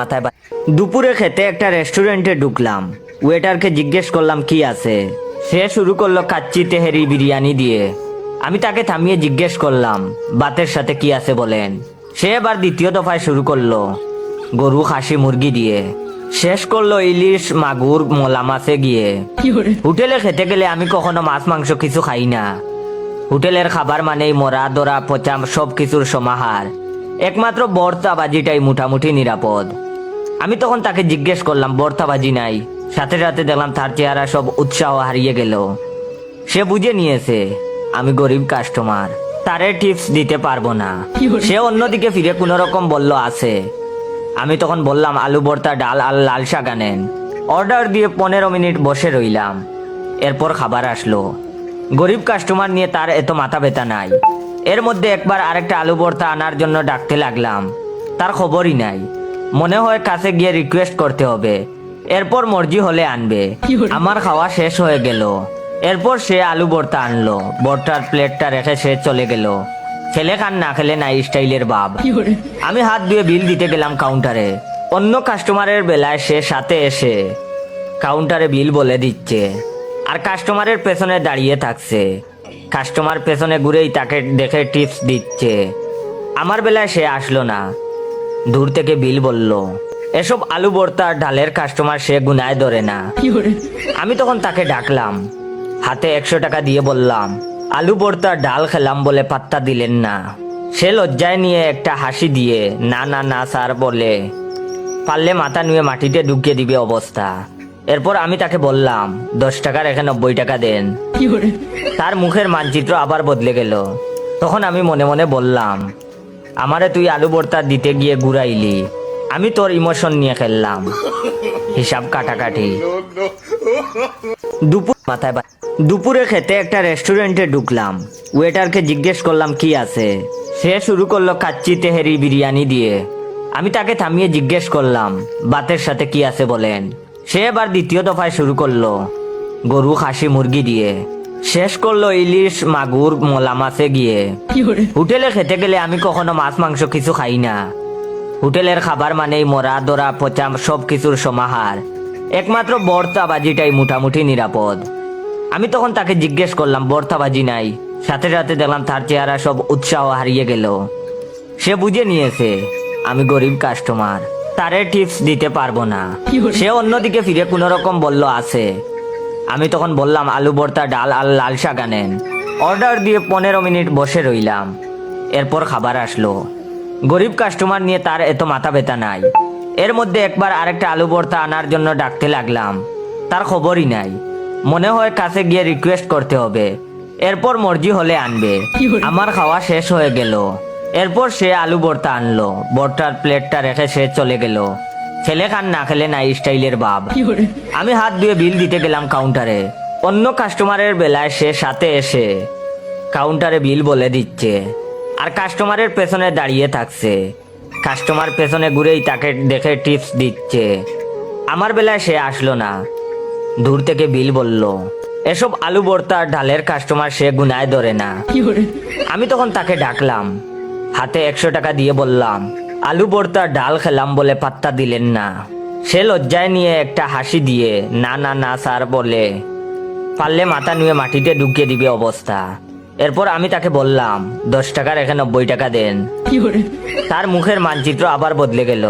মাথায় দুপুরে খেতে একটা রেস্টুরেন্টে ঢুকলাম। ওয়েটারকে জিজ্ঞেস করলাম কি আছে? সে শুরু করল কাচ্চি তেহেরি বিরিয়ানি দিয়ে। আমি তাকে থামিয়ে জিজ্ঞেস করলাম বাতের সাথে কি আছে বলেন? সে এবার দ্বিতীয় দফায় শুরু করল গরু খাসি মুরগি দিয়ে। শেষ করল ইলিশ মাগুর মলা মাছে গিয়ে। হোটেলে খেতে গেলে আমি কখনো মাছ মাংস কিছু খাই না। হোটেলের খাবার মানেই মরা দরা পচা সব কিছুর সমাহার। একমাত্র বর্তা বাজিটাই মোটামুটি নিরাপদ। আমি তখন তাকে জিজ্ঞেস করলাম বর্তা বাজি নাই? সাথে সাথে দেখলাম তার চেহারা সব উৎসাহ হারিয়ে গেল। সে বুঝে নিয়েছে আমি গরিব কাস্টমার তারে টিপস দিতে পারব না। সে অন্যদিকে ফিরে কোনো রকম বলল আছে। আমি তখন বললাম আলু ভর্তা ডাল আর লাল শাক আনেন। অর্ডার দিয়ে পনেরো মিনিট বসে রইলাম। এরপর খাবার আসলো। গরিব কাস্টমার নিয়ে তার এত মাথা ব্যথা নাই। এর মধ্যে একবার আরেকটা আলু ভর্তা আনার জন্য ডাকতে লাগলাম। তার খবরই নাই। মনে হয় কাছে গিয়ে রিকোয়েস্ট করতে হবে। এরপর মর্জি হলে আনবে। আমার খাওয়া শেষ হয়ে গেল। এরপর সে আলু ভর্তা আনলো। ভর্তার প্লেটটা রেখে সে চলে গেল। ছেলে খান না খেলে নাই স্টাইলের বাপ। আমি হাত ধুয়ে বিল দিতে গেলাম কাউন্টারে অন্য কাস্টমারের বেলায় সে সাথে এসে কাউন্টারে বিল বলে দিচ্ছে। আর কাস্টমারের পেছনে দাঁড়িয়ে থাকছে। কাস্টমার পেছনে ঘুরেই তাকে দেখে টিপস দিচ্ছে। আমার বেলায় সে আসলো না। দূর থেকে বিল বলল এসব আলু ভর্তা আর ডালের কাস্টমার সে গুনায় ধরে না। আমি তখন তাকে ডাকলাম হাতে একশো টাকা দিয়ে বললাম আলু ভর্তা ডাল খেলাম বলে পাত্তা দিলেন না। সে লজ্জায় নিয়ে একটা হাসি দিয়ে না না না স্যার বলে পারলে মাথা নুয়ে মাটিতে ঢুকিয়ে দিবে অবস্থা। এরপর আমি তাকে বললাম দশ টাকার রেখে নব্বই টাকা দেন। তার মুখের মানচিত্র আবার বদলে গেল। তখন আমি মনে মনে বললাম আমারে তুই আলু ভর্তা দিতে গিয়ে ঘুরাইলি। আমি তোর ইমোশন নিয়ে খেললাম। হিসাব কাটাকাটি। দুপুর মাথায় দুপুরে খেতে একটা রেস্টুরেন্টে ঢুকলাম। ওয়েটারকে জিজ্ঞেস করলাম, কি আছে? সে শুরু করল কাচ্চি তেহেরি বিরিয়ানি দিয়ে। আমি তাকে থামিয়ে জিজ্ঞেস করলাম, বাতের সাথে কি আছে বলেন? সে এবার দ্বিতীয় দফায় শুরু করল। গরু, খাসি, মুরগি দিয়ে। শেষ করল ইলিশ মাগুর মলা মাছে গিয়ে। হোটেলে খেতে গেলে আমি কখনো মাছ মাংস কিছু খাই না। হোটেলের খাবার মানেই মরা দরা পচা সব কিছুর সমাহার। একমাত্র বর্তা বাজিটাই মোটামুটি নিরাপদ। আমি তখন তাকে জিজ্ঞেস করলাম বর্তা বাজি নাই? সাথে সাথে দেখলাম তার চেহারা সব উৎসাহ হারিয়ে গেল। সে বুঝে নিয়েছে আমি গরিব কাস্টমার তারে টিপস দিতে পারব না। সে অন্যদিকে ফিরে কোনো রকম বলল আছে। আমি তখন বললাম আলু ভর্তা ডাল আর লাল শাক আনেন। অর্ডার দিয়ে পনেরো মিনিট বসে রইলাম। এরপর খাবার আসলো। গরিব কাস্টমার নিয়ে তার এত মাথা ব্যথা নাই। এর মধ্যে একবার আরেকটা আলু ভর্তা আনার জন্য ডাকতে লাগলাম। তার খবরই নাই। মনে হয় কাছে গিয়ে রিকোয়েস্ট করতে হবে। এরপর মর্জি হলে আনবে। আমার খাওয়া শেষ হয়ে গেল। এরপর সে আলু ভর্তা আনলো। ভর্তার প্লেটটা রেখে সে চলে গেল। ছেলে খান না খেলে নাই স্টাইলের বাপ। আমি হাত ধুয়ে বিল দিতে গেলাম কাউন্টারে। অন্য কাস্টমারের বেলায় সে সাথে এসে কাউন্টারে বিল বলে দিচ্ছে। আর কাস্টমারের পেছনে দাঁড়িয়ে থাকছে। কাস্টমার পেছনে ঘুরেই তাকে দেখে টিপস দিচ্ছে। আমার বেলায় সে আসলো না। দূর থেকে বিল বলল এসব আলু ভর্তা ডালের কাস্টমার সে গুনায় ধরে না। আমি তখন তাকে ডাকলাম। হাতে একশো টাকা দিয়ে বললাম আলু ভর্তা ডাল খেলাম বলে পাত্তা দিলেন না। সে লজ্জায় নিয়ে একটা হাসি দিয়ে না না না স্যার বলে। পারলে মাথা নিয়ে মাটিতে ঢুকিয়ে দিবে অবস্থা। এরপর আমি তাকে বললাম দশ টাকার রেখে নব্বই টাকা দেন। তার মুখের মানচিত্র আবার বদলে গেল।